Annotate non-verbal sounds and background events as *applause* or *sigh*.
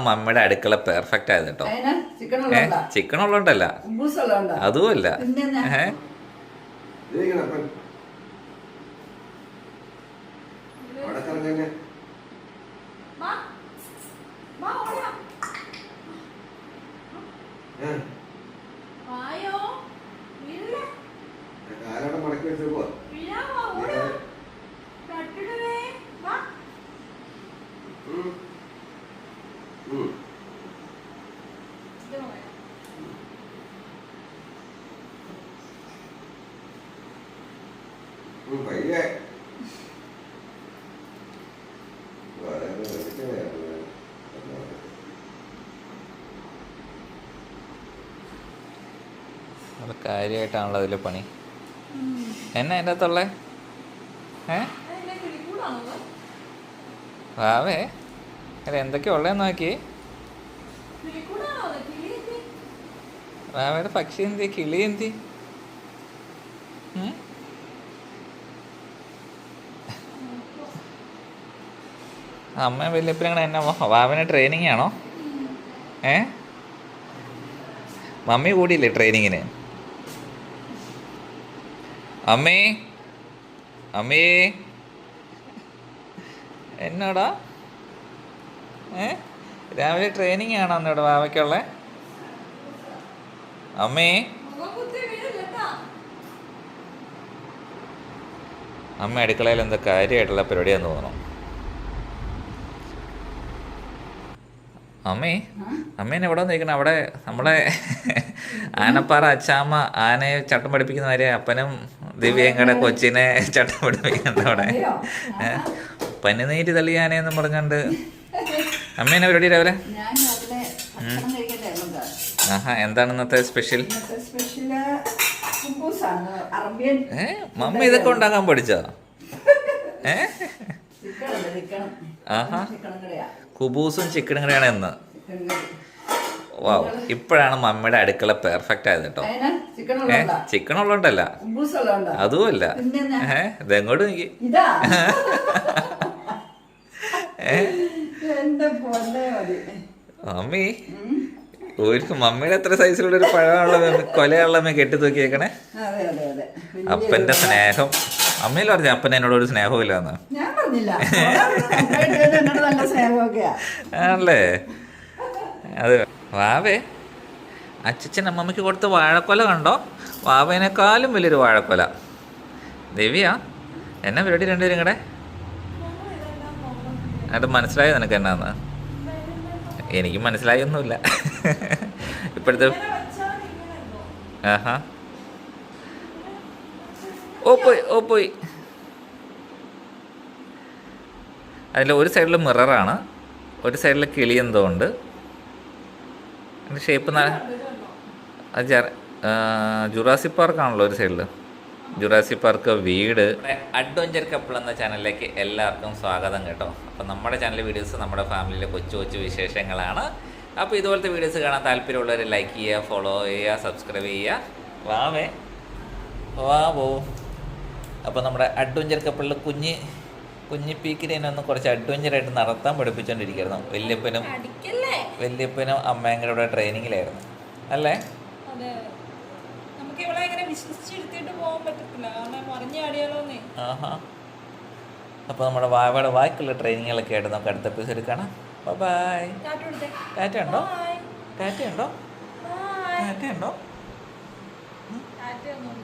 മമ്മിയുടെ അടുക്കള പെർഫെക്റ്റ് ആയത് കേട്ടോ അതിന് ചിക്കൻ ഉള്ളതുകൊണ്ടല്ല ഉള്ളതുണ്ടോ അതുമല്ല പിന്നെ എന്നാ? വെറുതെ അത് കാര്യമായിട്ടാണല്ലോ അതിലെ പണി. എന്നാ എന്റെ അകത്തുള്ളേ? ഏ? വാവേ അല്ല എന്തൊക്കെയാ ഉള്ളേ നോക്കി. വാവയുടെ പക്ഷി എന്തി? കിളി എന്തി? അമ്മ വല്യപ്പനെ എന്നാ വാവന് ട്രെയിനിങ് ആണോ? ഏ? മമ്മി കൂടിയില്ലേ ട്രെയിനിങ്ങിന് അമ്മേ? അമ്മേ? എന്നോടാ? ഏ? രാവിലെ ട്രെയിനിങ് ആണോ അന്നിവിടെ വാവയ്ക്കുള്ള? അമ്മേ? അമ്മ അടുക്കളയിൽ എന്താ കാര്യമായിട്ടുള്ള പരിപാടിയാന്ന് തോന്നുന്നു. അമ്മേ അമ്മേനെ എവിടെ നിൽക്കണം അവിടെ നമ്മളെ ആനപ്പാറ അച്ചാമ്മ ആനയെ ചട്ടം പഠിപ്പിക്കുന്ന വരെ അപ്പനും ദിവ്യങ്കടെ കൂടെ കൊച്ചിനെ ചട്ടം പഠിപ്പിക്കുന്നുണ്ട് അവിടെ. പനിനീറ്റ്? പനിനീര് തള്ളി ആനയെന്നും പറഞ്ഞുകൊണ്ട്. അമ്മേനെ പരിപാടി രാവിലെ? ആഹാ എന്താണ് ഇന്നത്തെ സ്പെഷ്യൽ ഏ മമ്മ ഇതൊക്കെ ഉണ്ടാക്കാൻ പഠിച്ചോ? ഏ? ചിക്കനുണ്ട് ചിക്കൻ ആഹാ. കുബൂസും ചിക്കനും കറിയാണ് എന്ന് വാ ഇപ്പോഴാണ് മമ്മിയുടെ അടുക്കള പെർഫെക്റ്റ് ആയത് കേട്ടോ. ഏഹ് ചിക്കൻ ഏ ഉള്ളതുണ്ടോ ചിക്കൻ ഉള്ളതുകൊണ്ടല്ല കുബൂസ് ഉള്ളതുണ്ടോ അതുമല്ല പിന്നെ എന്നാ? ഏ? ഇതെങ്ങോട്ട് നീക്കി *laughs* മമ്മി. ഒരു മമ്മിയുടെ എത്ര സൈസിലുള്ള ഒരു പഴമുള്ള കൊലയുള്ള കെട്ടി തൂക്കിയേക്കണേ അപ്പന്റെ സ്നേഹം. അമ്മയിൽ പറഞ്ഞു അപ്പൻ എന്നോട് ഒരു സ്നേഹവും ഇല്ലാന്ന്. ഞാൻ പറഞ്ഞില്ല. നല്ല സ്നേഹമൊക്കെയാ. ആണല്ലേ? അത് വാവേ അച്ഛൻ അമ്മമ്മയ്ക്ക് കൊടുത്ത വാഴക്കൊല കണ്ടോ? വാവേനേക്കാളും വലിയൊരു വാഴക്കൊല. ദിവ്യ എന്നാ പരിപാടി രണ്ടുപേരും കൂടെ? അത് മനസ്സിലായോ നിനക്ക് എന്നാന്ന്? എനിക്ക് മനസ്സിലായൊന്നുമില്ല. ഇപ്പോഴത്തെ ആഹാ. ഓ പോയി ഓ പോയി. അതിൽ ഒരു സൈഡിൽ മിററാണ് ഒരു സൈഡിൽ കിളി എന്തോ ഉണ്ട്. അതിന്റെ ഷേപ്പ് ജുറാസി പാർക്കാണല്ലോ ഒരു സൈഡിൽ ജുറാസി പാർക്ക് വീട്. അഡ്വഞ്ചർ കപ്പിൾ എന്ന ചാനലിലേക്ക് എല്ലാവർക്കും സ്വാഗതം കേട്ടോ. അപ്പോൾ നമ്മുടെ ചാനൽ വീഡിയോസ് നമ്മുടെ ഫാമിലിയിലെ കൊച്ചു കൊച്ചു വിശേഷങ്ങളാണ്. അപ്പോൾ ഇതുപോലത്തെ വീഡിയോസ് കാണാൻ താല്പര്യമുള്ളവർ ലൈക്ക് ചെയ്യുക ഫോളോ ചെയ്യുക സബ്സ്ക്രൈബ് ചെയ്യുക. വാവേ വാവോ അപ്പോൾ നമ്മുടെ അഡ്വഞ്ചർ കപ്പിളിൽ കുഞ്ഞ് കുഞ്ഞി പീക്കിനെ ഒന്ന് കുറച്ച് അഡ്വഞ്ചർ ആയിട്ട് നടത്താൻ പഠിപ്പിച്ചുകൊണ്ടിരിക്കുകയായിരുന്നു വല്യപ്പനും വല്യപ്പനും അമ്മയും കൂടെ ഇവിടെ ട്രെയിനിങ്ങിലായിരുന്നു അല്ലേ? അപ്പോൾ നമ്മുടെ വാവയുടെ ബാക്കിയുള്ള ട്രെയിനിങ്ങുകളൊക്കെ ആയിട്ട് നമുക്ക് അടുത്ത എപ്പിസോഡ് കാണാം. ബൈ ടാറ്റ ഉണ്ടോ ടാറ്റ ഉണ്ടോ ടാറ്റ ഉണ്ടോ ടാറ്റ ഒന്നും